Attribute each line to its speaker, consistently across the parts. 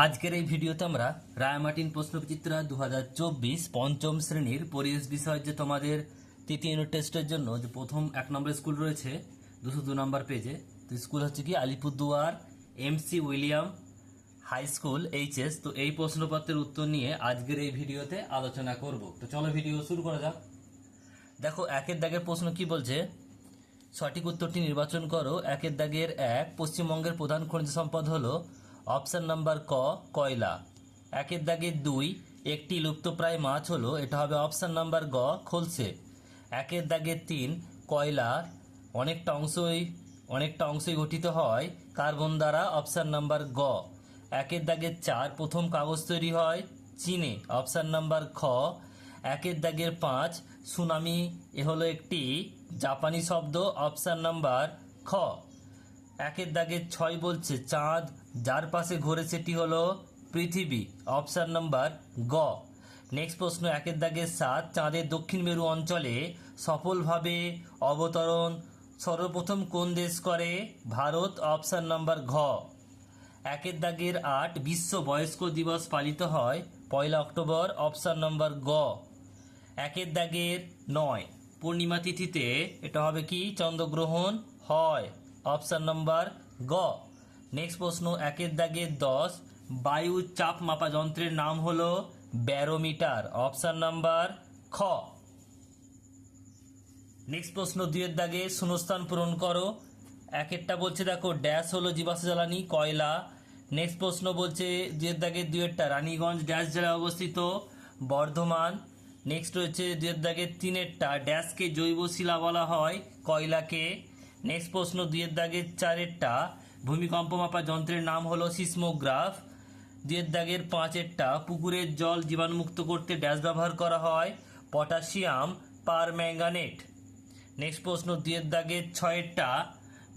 Speaker 1: আজকের এই ভিডিওতে আমরা রায়ামার্টিন প্রশ্নবিচিত্রা দু হাজার চব্বিশ পঞ্চম শ্রেণির পরিবেশ বিষয় যে তোমাদের তৃতীয় ইউনিট টেস্টের জন্য যে প্রথম এক নম্বর স্কুল রয়েছে, দুশো দু নম্বর পেজে তো স্কুল হচ্ছে কি Alipurduar MC William high school HS তো এই প্রশ্নপত্রের উত্তর নিয়ে আজকের এই ভিডিওতে আলোচনা করব। তো চলো ভিডিও শুরু করা যাক। দেখো, একের দাগের প্রশ্ন কি বলছে? সঠিক উত্তরটি নির্বাচন করো। একের দাগের এক, পশ্চিমবঙ্গের প্রধান খনিজ সম্পদ হলো অপশন নাম্বার ক, কয়লা। একের দাগের দুই, একটি লুপ্তপ্রায় মাছ হলো, এটা হবে অপশান নাম্বার গ, খলসে। একের দাগের তিন, কয়লার অনেকটা অংশই অনেকটা অংশই গঠিত হয় কার্বন দ্বারা, অপশান নাম্বার গ। একের দাগের চার, প্রথম কাগজ তৈরি হয় চীনে, অপশন নাম্বার খ। একের দাগের পাঁচ, সুনামি, এ হলো একটি জাপানি শব্দ, অপশন নাম্বার খ। একের দাগের ছয় বলছে চাঁদ, যার পাশে ঘোরে সেটি হলো পৃথিবী, অপশন নাম্বার গ। নেক্সট প্রশ্ন, একের দাগের সাত, চাঁদের দক্ষিণ মেরু অঞ্চলে সফলভাবে অবতরণ সর্বপ্রথম কোন দেশ করে? ভারত, অপশন নাম্বার ঘ। একের দাগের আট, বিশ্ব বয়স্ক দিবস পালিত হয় পয়লা অক্টোবর, অপশন নম্বর গ। একের দাগের নয়, পূর্ণিমা তিথিতে এটা হবে কি? চন্দ্রগ্রহণ হয়। অপশন নম্বর গ। নেক্সট প্রশ্ন, একের দাগের দশ। বায়ু চাপ মাপা যন্ত্রের নাম হলো ব্যারোমিটার। অপশান নাম্বার খ। নেক্সট প্রশ্ন, দুইয়ের দাগে শূন্যস্থান পূরণ করো। একেরটা বলছে, দেখো, ড্যাশ হলো জীবাশ্ম জ্বালানি, কয়লা। নেক্সট প্রশ্ন বলছে, দুইয়ের দাগে দুইয়েরটা, রানীগঞ্জ ড্যাশ জেলায় অবস্থিত, বর্ধমান। নেক্সট রয়েছে, দুইয়ের দাগে তিনেরটা, ড্যাশকে জৈব শিলা বলা হয়, কয়লাকে। নেক্সট প্রশ্ন দুইয়ের দাগে চারেরটা। ভূমিকম্প মাপা যন্ত্রের নাম হলো সিসমোগ্রাফ। দুইয়ের দাগের পাঁচেরটা, পুকুরের জল জীবাণুমুক্ত করতে ড্যাশ ব্যবহার করা হয়, পটাশিয়াম, পার ম্যাঙ্গানেট। নেক্সট প্রশ্ন দুইয়ের দাগের ছয়েরটা,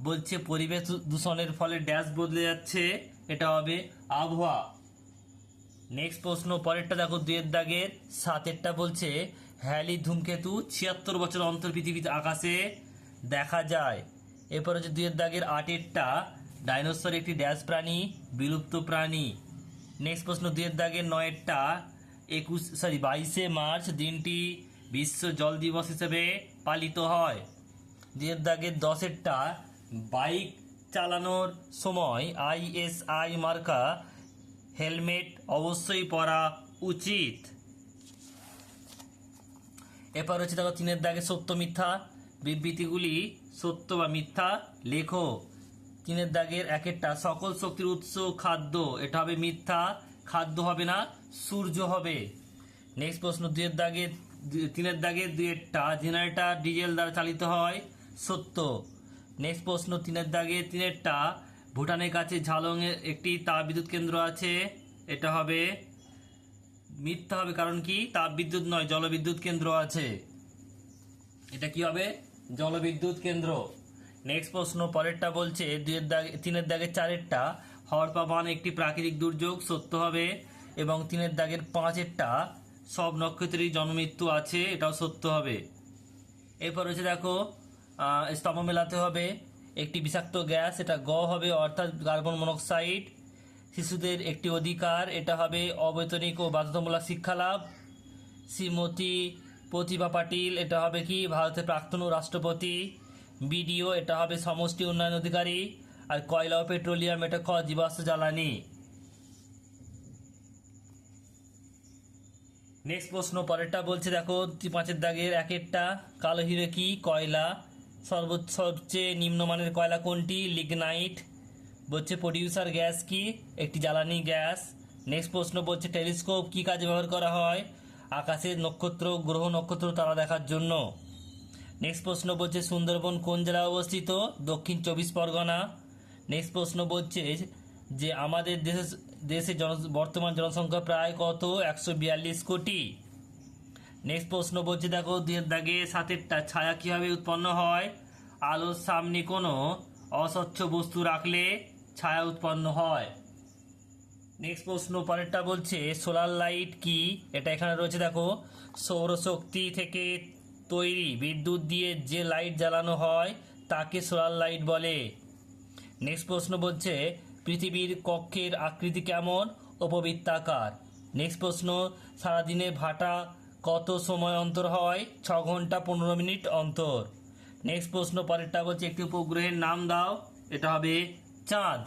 Speaker 1: বলছে পরিবেশ দূষণের ফলে ড্যাশ বদলে যাচ্ছে, এটা হবে আবহাওয়া। নেক্সট প্রশ্ন পরেরটা, দেখো দুইয়ের দাগের সাতেরটা বলছে, হ্যালি ধূমকেতু ছিয়াত্তর বছর অন্তর পৃথিবীতে আকাশে দেখা যায়। এরপর হচ্ছে দুইয়ের দাগের আটেরটা ডাইনোসর একটি ড্যাশ প্রাণী, বিলুপ্ত প্রাণী। নেক্সট প্রশ্ন দুইয়ের দাগের নয়েরটা একুশ সরি বাইশে মার্চ দিনটি বিশ্ব জল দিবস হিসেবে পালিত হয়। দুইয়ের দাগের দশেরটা বাইক চালানোর সময় আইএসআই মার্কা হেলমেট অবশ্যই পরা উচিত। এরপর হচ্ছে দেখো তিনের দাগে সত্য মিথ্যা। বিবৃতিগুলি সত্য বা মিথ্যা? লেখো। তিনের দাগের একেরটা, সকল শক্তির উৎস খাদ্য। এটা হবে মিথ্যা, খাদ্য হবে না, সূর্য হবে। নেক্সট প্রশ্ন, দুইয়ের দাগে তিনের দাগে দুইয়েরটা, জেনারেটর, ডিজেল দ্বারা চালিত হয়, সত্য। নেক্সট প্রশ্ন, তিনের দাগে তিনেরটা, ভুটানের কাছে ঝালংয়ে একটি তাপবিদ্যুৎ কেন্দ্র আছে, এটা হবে মিথ্যা হবে কারণ কি? তাপবিদ্যুৎ নয়, জলবিদ্যুৎ কেন্দ্র আছে। এটা কি হবে? জলবিদ্যুৎ কেন্দ্র। নেক্সট প্রশ্ন, পরেরটা বলছে, দুইয়ের দাগে, তিনের দাগের চারেরটা। হরপা বান একটি প্রাকৃতিক দুর্যোগ, সত্য হবে, এবং তিনের দাগের পাঁচেরটা। সব নক্ষত্রেরই জন্মমৃত্যু আছে, এটাও সত্য হবে। এরপর হচ্ছে দেখো স্তম্ভ মেলাতে হবে, একটি বিষাক্ত গ্যাস এটা গ হবে, অর্থাৎ কার্বন মনোক্সাইড। শিশুদের একটি অধিকার, এটা হবে অবৈতনিক ও বাধ্যতামূলক শিক্ষা লাভ শ্রীমতী প্রতিভা পাটিল, এটা হবে কি? ভারতের প্রাক্তন রাষ্ট্রপতি, বিডিও, এটা হবে সমষ্টি উন্নয়ন অধিকারী, আর কয়লা ও পেট্রোলিয়াম, এটা খ জীবাশ্ম জ্বালানি? নেক্সট প্রশ্ন, পরেরটা বলছে, দেখো পাঁচের দাগের এক একটা, কালো হিরে কি? কয়লা, সর্বোচ্চ, সবচেয়ে নিম্নমানের কয়লা কোনটি? লিগনাইট, বলছে প্রডিউসার গ্যাস কি? একটি জ্বালানি গ্যাস। নেক্সট প্রশ্ন বলছে, টেলিস্কোপ কি কাজে ব্যবহার করা হয়? আকাশের নক্ষত্র, গ্রহ নক্ষত্র তারা দেখার জন্য। নেক্সট প্রশ্ন বলছে, সুন্দরবন কোন জেলায় অবস্থিত? দক্ষিণ চব্বিশ পরগনা। নেক্সট প্রশ্ন বলছে যে, আমাদের দেশে দেশে জন, বর্তমান জনসংখ্যা প্রায় কত? একশো বিয়াল্লিশ কোটি। নেক্সট প্রশ্ন বলছে, দেখো দাগে সাতেরটা ছায়া কীভাবে উৎপন্ন হয়? আলোর সামনে কোনো অস্বচ্ছ বস্তু রাখলে ছায়া উৎপন্ন হয়। নেক্সট প্রশ্ন, পরেরটা বলছে সোলার লাইট কি? এটা এখানে রয়েছে, দেখো, সৌরশক্তি থেকে তৈরি বিদ্যুৎ দিয়ে যে লাইট জ্বালানো হয়, তাকে সোলার লাইট বলে। নেক্সট প্রশ্ন বলছে, পৃথিবীর কক্ষের আকৃতি কেমন? উপবৃত্তাকার নেক্সট প্রশ্ন, সারাদিনে ভাটা কত সময় অন্তর হয়? ছ ঘণ্টা পনেরো মিনিট অন্তর। নেক্সট প্রশ্ন, পরেরটা বলছে, একটি উপগ্রহের নাম দাও, এটা হবে চাঁদ।